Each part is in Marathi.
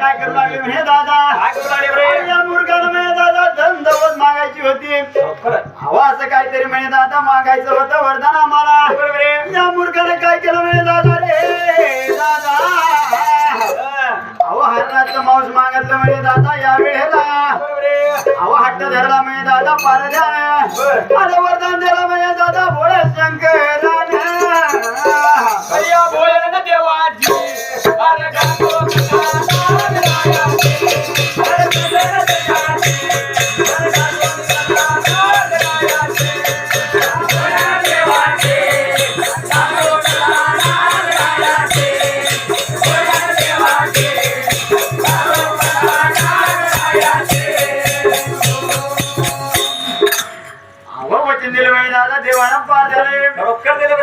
काय मागायची होती. हवा असं काहीतरी म्हणे दादा मागायचं होतं वरदान आम्हाला. अहो हरणाचं मांस मागितलं म्हणे दादा या अहो हट्ट धरला म्हणे दादा पारद्या अरे वरदान दिला म्हणे दादा भोळ्या शंकरान. देवा. వనపాదలే ఒక్కరిదే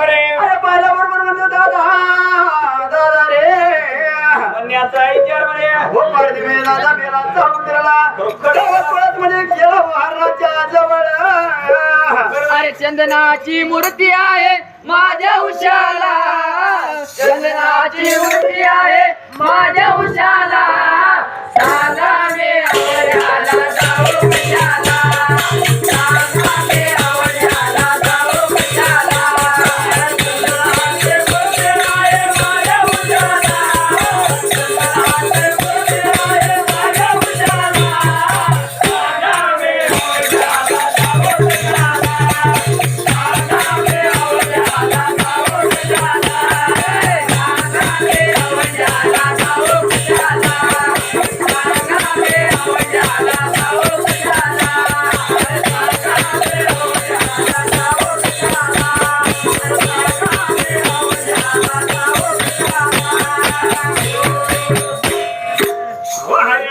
बरोबर अरे पाहिला बरोबर म्हणतो दादा. दादा रे. विचार म्हणे जवळ. अरे चंदनाची मूर्ती आहे माझ्या उशाला. चंदनाची मूर्ती आहे माझ्या उशाला. साला मे आला जाऊ.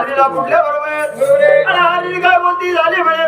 হাজিরা উঠলে বলবে হাজির গায়ে বলতি জালি মানে